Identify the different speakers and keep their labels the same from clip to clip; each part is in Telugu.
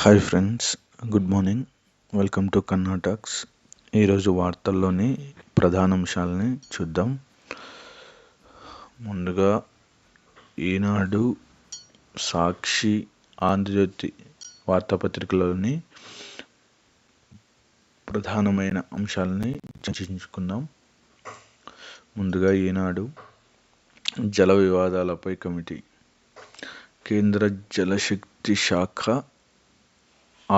Speaker 1: Hi friends good morning welcome to కర్ణాటక్స్ ఈరోజు వార్తల్లోని ప్రధాన అంశాలని చూద్దాం. ముందుగా ఈనాడు సాక్షి ఆంధ్రజ్యోతి వార్తాపత్రికలోని ప్రధానమైన అంశాలని చర్చించుకుందాం. ముందుగా ఈనాడు జల వివాదాలపై కమిటీ కేంద్ర జలశక్తి శాఖ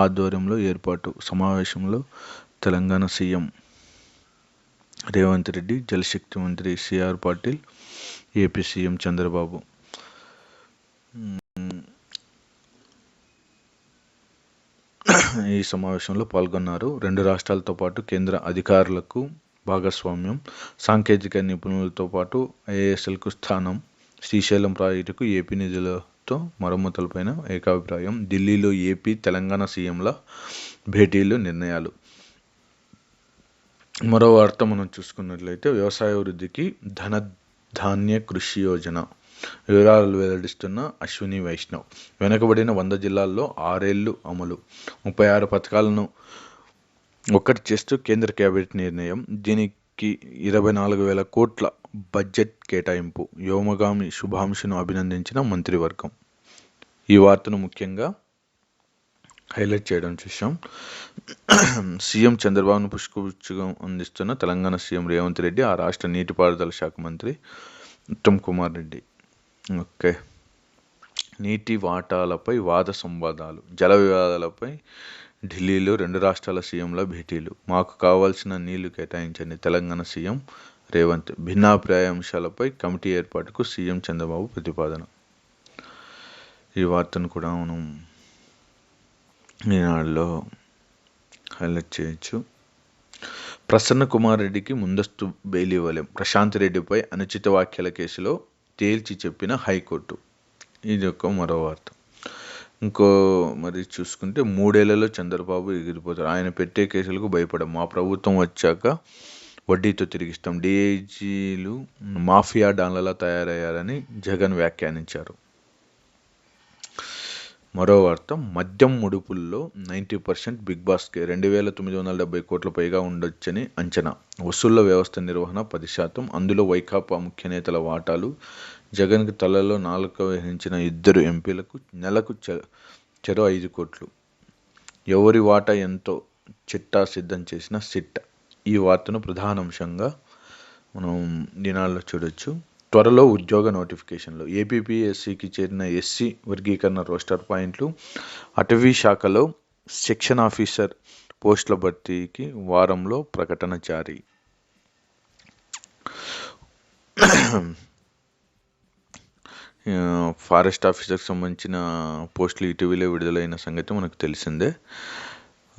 Speaker 1: ఆధ్వర్యంలో ఏర్పాటు. సమావేశంలో తెలంగాణ సీఎం రేవంత్ రెడ్డి జలశక్తి మంత్రి CR Patil AP CM Chandrababu. ఈ సమావేశంలో పాల్గొన్నారు. రెండు రాష్ట్రాలతో పాటు కేంద్ర అధికారులకు భాగస్వామ్యం సాంకేతిక నిపుణులతో పాటు ఐఏఎస్ఎల్కు స్థానం శ్రీశైలం ప్రాజెక్టుకు ఏపీ తో మరమ్మతులపైన ఏకాభిప్రాయం. ఢిల్లీలో ఏపీ తెలంగాణ సీఎంల భేటీలు నిర్ణయాలు. మరో వార్త మనం చూసుకున్నట్లయితే వ్యవసాయ వృద్ధికి ధన ధాన్య కృషి యోజన. వివరాలు వెల్లడిస్తున్న అశ్విని వైష్ణవ్. వెనుకబడిన వంద జిల్లాల్లో ఆరేళ్ళు అమలు. ముప్పై ఆరు పథకాలను ఒక్కటి చేస్తూ కేంద్ర కేబినెట్ నిర్ణయం. దీనికి ఇరవై నాలుగు వేల కోట్ల బడ్జెట్ కేటాయింపు వ్యోమగామి శుభాంశను అభినందించిన మంత్రివర్గం. ఈ వార్తను ముఖ్యంగా హైలైట్ చేయడం చూసాం సీఎం చంద్రబాబును పుష్పగుచ్చగా అందిస్తున్న తెలంగాణ సీఎం రేవంత్ రెడ్డి ఆ రాష్ట్ర నీటిపారుదల శాఖ మంత్రి ఉత్తమ్ కుమార్ రెడ్డి. ఓకే. నీటి వాటాలపై వాద సంవాదాలు జల వివాదాలపై ఢిల్లీలో రెండు రాష్ట్రాల సీఎంల భేటీలు. మాకు కావాల్సిన నీళ్ళు కేటాయించండి తెలంగాణ సీఎం రేవంత్ భిన్నాభిప్రాయ అంశాలపై కమిటీ ఏర్పాటుకు సీఎం చంద్రబాబు ప్రతిపాదన. ఈ వార్తను కూడా మనం ఈనాడులో హైలైట్ చేయొచ్చు. ప్రసన్న కుమార్ రెడ్డికి ముందస్తు బెయిల్ ఇవ్వలేం ప్రశాంత్ రెడ్డిపై అనుచిత వ్యాఖ్యల కేసులో తేల్చి చెప్పిన హైకోర్టు. ఇది ఒక మరో వార్త. ఇంకో మరి చూసుకుంటే మూడేళ్ళలో చంద్రబాబు ఎగిరిపోతారు ఆయన పెట్టే కేసులకు భయపడం మా ప్రభుత్వం వచ్చాక వడ్డీతో తిరిగిస్తాం డిఐజీలు మాఫియా డాన్లలా తయారయ్యారని జగన్ వ్యాఖ్యానించారు. మరో వార్త మద్యం ముడుపుల్లో నైంటీ పర్సెంట్ బిగ్ బాస్కే రెండు వేల తొమ్మిది వందల డెబ్బై కోట్ల పైగా ఉండొచ్చని అంచనా. వసూళ్ళ వ్యవస్థ నిర్వహణ పది శాతం. అందులో వైకాపా ముఖ్య నేతల వాటాలు జగన్కి తలలో నాలుక వహించిన ఇద్దరు ఎంపీలకు నెలకు చెరో ఐదు కోట్లు. ఎవరి వాటా ఎంతో చిట్టా సిద్ధం చేసిన సిట్ ఈ వార్తను ప్రధానాంశంగా మనం దినాల్లో చూడొచ్చు. త్వరలో ఉద్యోగ నోటిఫికేషన్లు. ఏపీపీఎస్సికి చేరిన ఎస్సీ వర్గీకరణ రోస్టర్ పాయింట్లు. అటవీ శాఖలో సెక్షన్ ఆఫీసర్ పోస్టుల భర్తీకి వారంలో ప్రకటన జారీ. ఫారెస్ట్ ఆఫీసర్కి సంబంధించిన పోస్టులు ఇటీవలే విడుదలైన సంగతి మనకు తెలిసిందే.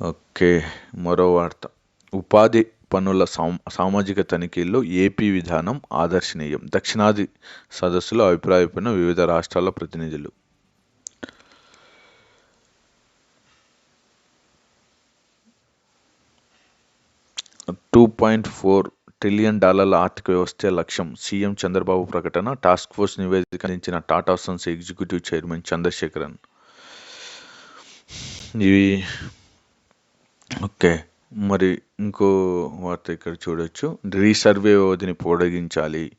Speaker 1: ఓకే మరో వార్త. ఉపాధి పన్నుల సామాజిక తనిఖీల్లో ఏపీ విధానం ఆదర్శనీయం. దక్షిణాది సదస్సులో అభిప్రాయపడిన వివిధ రాష్ట్రాల ప్రతినిధులు. టూ పాయింట్ ఫోర్ ట్రిలియన్ డాలర్ల ఆర్థిక వ్యవస్థ లక్ష్యం. సీఎం చంద్రబాబు ప్రకటన టాస్క్ ఫోర్స్ నివేదిక అందించిన Tata Sons executive chairman Chandrasekaran. ఇవి ఓకే. మరి ఇంకో వార్త ఇక్కడ చూడొచ్చు. రీసర్వే వ్యవధిని పొడిగించాలి.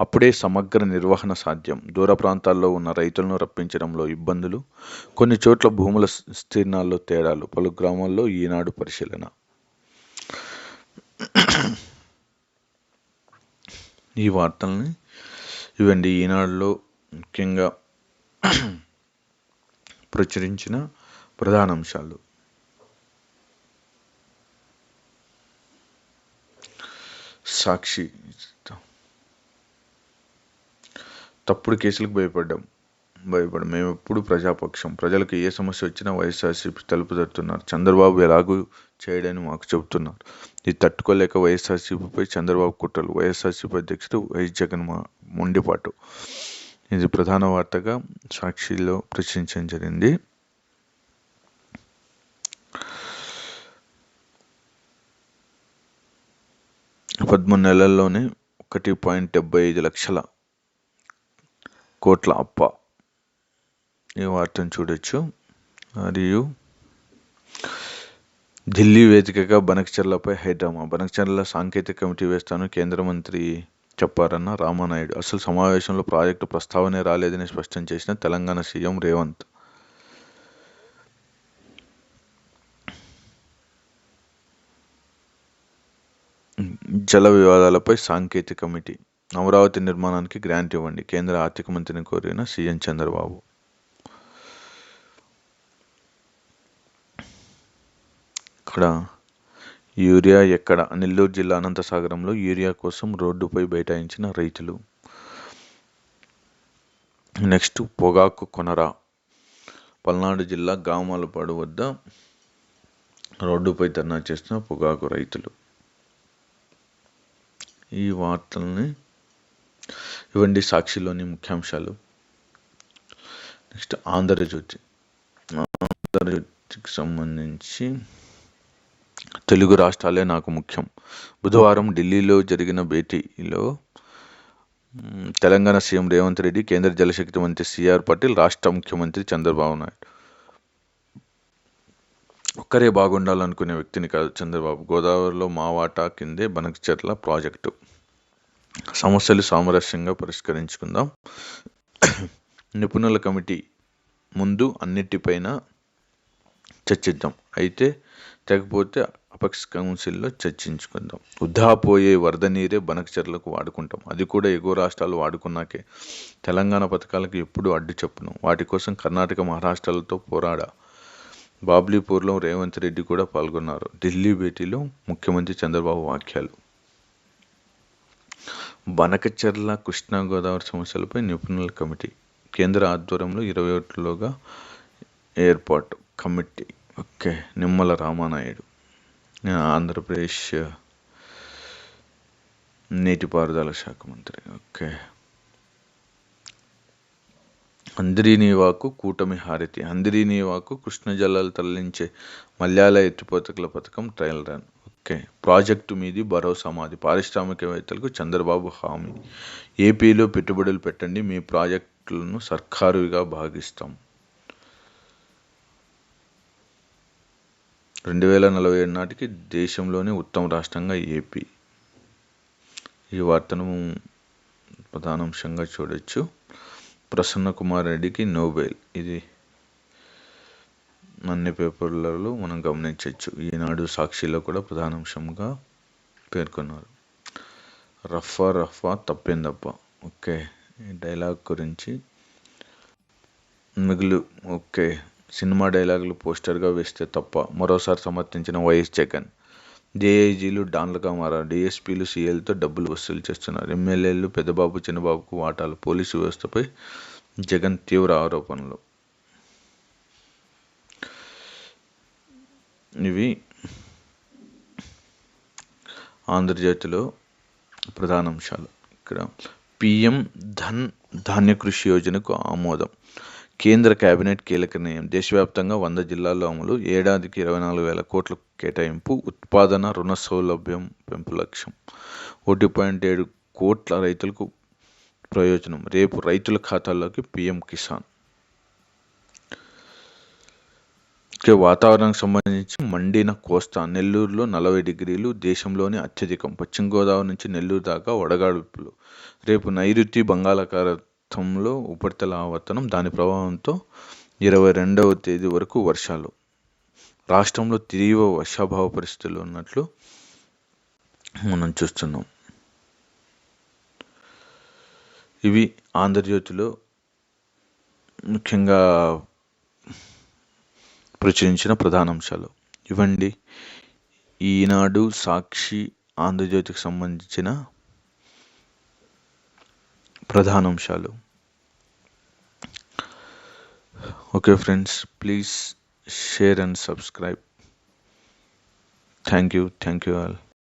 Speaker 1: అప్పుడే సమగ్ర నిర్వహణ సాధ్యం. దూర ప్రాంతాల్లో ఉన్న రైతులను రప్పించడంలో ఇబ్బందులు. కొన్ని చోట్ల భూముల విస్తీర్ణాల్లో తేడాలు. పలు గ్రామాల్లో ఈనాడు పరిశీలన. ఈ వార్తల్ని ఇవండి ఈనాడులో ముఖ్యంగా ప్రచురించిన ప్రధాన అంశాలు సాక్షి. తప్పుడు కేసులకు భయపడ్డాం. భయపడం మేము ఎప్పుడు ప్రజాపక్షం. ప్రజలకు ఏ సమస్య వచ్చినా వైఎస్ఆర్సీపీ తలుపు తడుతున్నారు. చంద్రబాబు ఎలాగూ చేయడని మాకు చెబుతున్నారు. ఇది తట్టుకోలేక వైఎస్ఆర్సీపీపై చంద్రబాబు కుట్రలు. వైఎస్ఆర్సీపీ అధ్యక్షుడు వైఎస్ జగన్ మొండిపాటు. ఇది ప్రధాన వార్తగా సాక్షిలో ప్రచురించడం జరిగింది. పదమూడు నెలల్లోనే ఒకటి పాయింట్ డెబ్బై ఐదు లక్షల కోట్ల అప్ప ఈ వార్తను చూడొచ్చు. మరియు ఢిల్లీ వేదికగా బనక్చర్లపై హైడ్రామా బనక్చర్ల సాంకేతిక కమిటీ వేస్తాను కేంద్ర మంత్రి చెప్పారన్న రామానాయుడు. అసలు సమావేశంలో ప్రాజెక్టు ప్రస్తావనే రాలేదని స్పష్టం చేసిన తెలంగాణ సీఎం రేవంత్ జల వివాదాలపై సాంకేతిక కమిటీ అమరావతి నిర్మాణానికి గ్రాంట్ ఇవ్వండి కేంద్ర ఆర్థిక మంత్రిని కోరిన సీఎం చంద్రబాబు. ఇక్కడ యూరియా ఎక్కడ? నెల్లూరు జిల్లా అనంతసాగరంలో యూరియా కోసం రోడ్డుపై బైఠాయించిన రైతులు. నెక్స్ట్ పొగాకు కొనరా. పల్నాడు జిల్లా గామాలపాడు వద్ద రోడ్డుపై ధర్నా చేస్తున్న పొగాకు రైతులు. ఈ వార్తల్ని ఇవ్వండి సాక్షిలోని ముఖ్యాంశాలు. నెక్స్ట్ ఆంధ్రజ్యోతి. ఆంధ్రజ్యోతికి సంబంధించి తెలుగు రాష్ట్రాలే నాకు ముఖ్యం. బుధవారం ఢిల్లీలో జరిగిన భేటీలో తెలంగాణ సీఎం రేవంత్ రెడ్డి కేంద్ర జలశక్తి మంత్రి సిఆర్ పటేల్ రాష్ట్ర ముఖ్యమంత్రి చంద్రబాబు నాయుడు ఒక్కరే బాగుండాలనుకునే వ్యక్తిని కాదు చంద్రబాబు. గోదావరిలో మా వాటా కిందే బనకచెర్ల ప్రాజెక్టు. సమస్యలు సామరస్యంగా పరిష్కరించుకుందాం. నిపుణుల కమిటీ ముందు అన్నిటిపైన చర్చిద్దాం. అయితే తెగపోతే అపెక్స్ కౌన్సిల్లో చర్చించుకుందాం. వృద్ధాపోయే వరద నీరే బనకచెర్లకు వాడుకుంటాం. అది కూడా ఎగువ రాష్ట్రాలు వాడుకున్నాకే. తెలంగాణ పథకాలకు ఎప్పుడు అడ్డు చెప్పును. వాటి కోసం కర్ణాటక మహారాష్ట్రాలతో పోరాడా? బాబ్లీపూర్లో రేవంత్ రెడ్డి కూడా పాల్గొన్నారు. ఢిల్లీ భేటీలో ముఖ్యమంత్రి చంద్రబాబు వ్యాఖ్యలు. బనకచెర్ల కృష్ణా గోదావరి సమస్యలపై నిపుణుల కమిటీ కేంద్ర ఆధ్వర్యంలో ఇరవై ఒకటిలోగా ఏర్పాటు కమిటీ. ఓకే నిమ్మల రామానాయుడు. ఆంధ్రప్రదేశ్ నీటిపారుదల శాఖ మంత్రి. ఓకే. అందిరీనీవాకు కూటమి హారతి. అందిరీనీవాకు కృష్ణ జలాలు తరలించే మల్యాల ఎత్తిపోతకల పథకం ట్రయల్ రన్ ఓకే. ప్రాజెక్టు మీది భరోసా మాది. పారిశ్రామికవేత్తలకు చంద్రబాబు హామీ. ఏపీలో పెట్టుబడులు పెట్టండి మీ ప్రాజెక్టులను సర్కారుగా భాగిస్తాం. రెండు వేల నలభై ఏడు నాటికి దేశంలోనే ఉత్తమ రాష్ట్రంగా ఏపీ. ఈ వార్తను ప్రధానాంశంగా చూడొచ్చు. ప్రసన్న కుమార్ రెడ్డికి నోబెల్. ఇది అన్ని పేపర్లలో మనం గమనించవచ్చు. ఈనాడు సాక్షిలో కూడా ప్రధానాంశంగా పేర్కొన్నారు. రఫా రఫా తప్పిందప్ప. ఓకే ఈ డైలాగ్ గురించి మిగులు. ఓకే సినిమా డైలాగులు పోస్టర్గా వేస్తే తప్ప మరోసారి సమర్థించిన వైఎస్ జగన్. జేఐజీలు డాన్లుగా మారారు డిఎస్పీలు సీఎల్తో డబ్బులు వసూలు చేస్తున్నారు. ఎమ్మెల్యేలు పెద్దబాబు చిన్నబాబుకు వాటాలు పోలీసు వ్యవస్థపై జగన్ తీవ్ర ఆరోపణలు. ఇవి ఆంధ్రజ్యోతిలో ప్రధాన అంశాలు ఇక్కడ పిఎం ధన్ ధాన్య కృషి యోజనకు ఆమోదం. కేంద్ర కేబినెట్ కీలక నిర్ణయం. దేశవ్యాప్తంగా వంద జిల్లాల్లో అమలు. ఏడాదికి ఇరవై నాలుగు వేల కోట్ల కేటాయింపు ఉత్పాదన రుణ సౌలభ్యం పెంపు లక్ష్యం. ఒకటి పాయింట్ ఏడు కోట్ల రైతులకు ప్రయోజనం. రేపు రైతుల ఖాతాల్లోకి పిఎం కిసాన్. ఇక వాతావరణానికి సంబంధించి మండిన కోస్తా. నెల్లూరులో నలభై డిగ్రీలు. దేశంలోని అత్యధికం. పశ్చిమ గోదావరి నుంచి నెల్లూరు దాకా వడగాడుపులు రేపు నైరుతి మొత్తంలో ఉపరితల ఆవర్తనం దాని ప్రభావంతో ఇరవై రెండవ తేదీ వరకు వర్షాలు. రాష్ట్రంలో తీవ్ర వర్షాభావ పరిస్థితులు ఉన్నట్లు మనం చూస్తున్నాం. ఇవి ఆంధ్రజ్యోతిలో ముఖ్యంగా ప్రచురించిన ప్రధాన అంశాలు ఇవ్వండి. ఈనాడు సాక్షి ఆంధ్రజ్యోతికి సంబంధించిన ప్రధాన అంశాలు. Okay friends please share and subscribe thank you thank you all